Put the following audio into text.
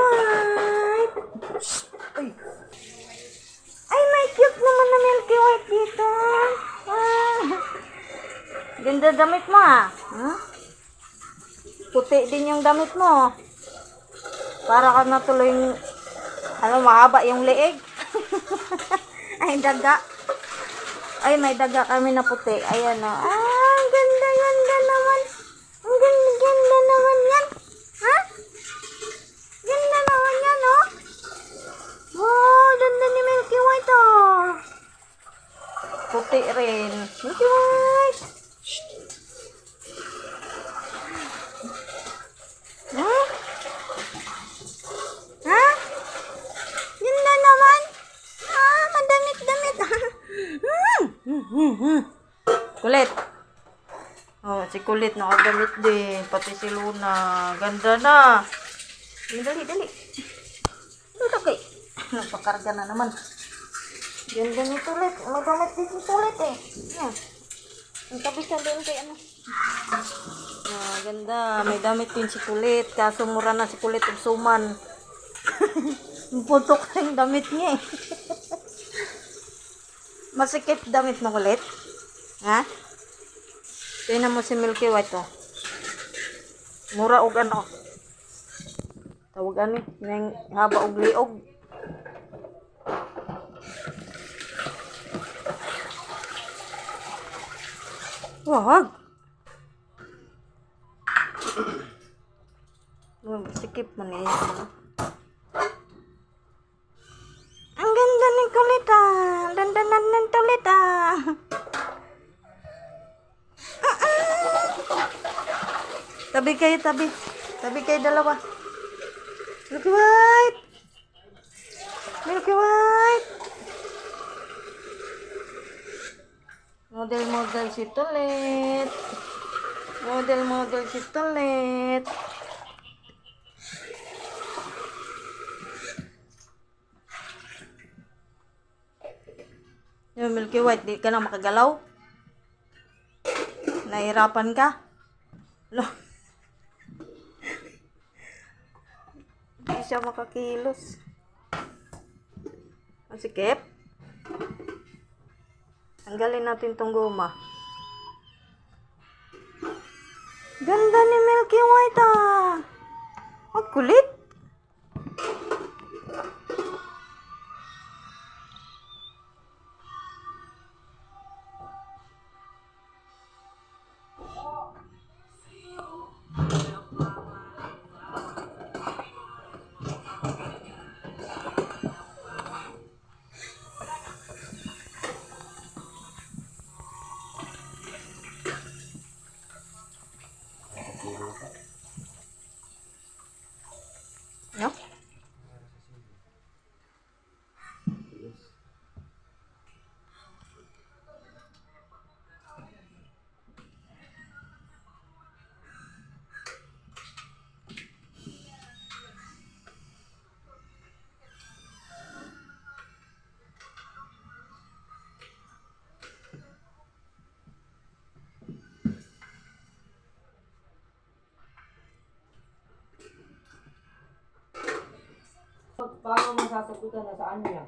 White. Ay. Ay, may cute naman na Milky White dito. Ah. Ganda damit mo ah. Huh? Puti din yung damit mo. Para ka na tuloy ano, mahaba yung leeg. Ay, daga. Ay, may daga kami na puti. Ayan o. Ah, ang ganda, ganda naman. Ang ganda, ganda naman yan. Ha? Ganda naman yan, oh. Wow, ganda ni Milky White, oh. Puti rin. White. Ha? Ha? Ganda naman. Ah, madamit-damit. Kulit. Oh, si Kulit nakadamit din. Pati si Luna. Ganda na. Dali, dali, dali. Dali, kay. Nagpakarga na naman. Ganda ni Tulit. Madamit din si Tulit eh. Yan. Ang tabi ka doon kay ano. Ah, ganda. May damit din si Kulit. Kaso mura na si Kulit og suman. Putok na yung damit niya eh. Masikip damit mo kulit? Ha? Tingnan mo si Milky White oh. Mura og ano. Tawag ano eh. Haba og liog. Wag. Oh, sikip man eh. Ang ganda ng kulit ah. Dandanan ng kulit ah. Ah, ah. Tabi kayo, tabi. Tabi kayo dalawa. Milky White. Milky White. Model-model si Tulit. Model-model si Tulit. Yung Milky White, di ka na makagalaw? Nahirapan ka? Lo. Hindi siya makakilos. Ang sikip. Tanggalin natin tong goma. Ganda ni Milky White ah. Ang kulit. Paano masasagutan na saan niya?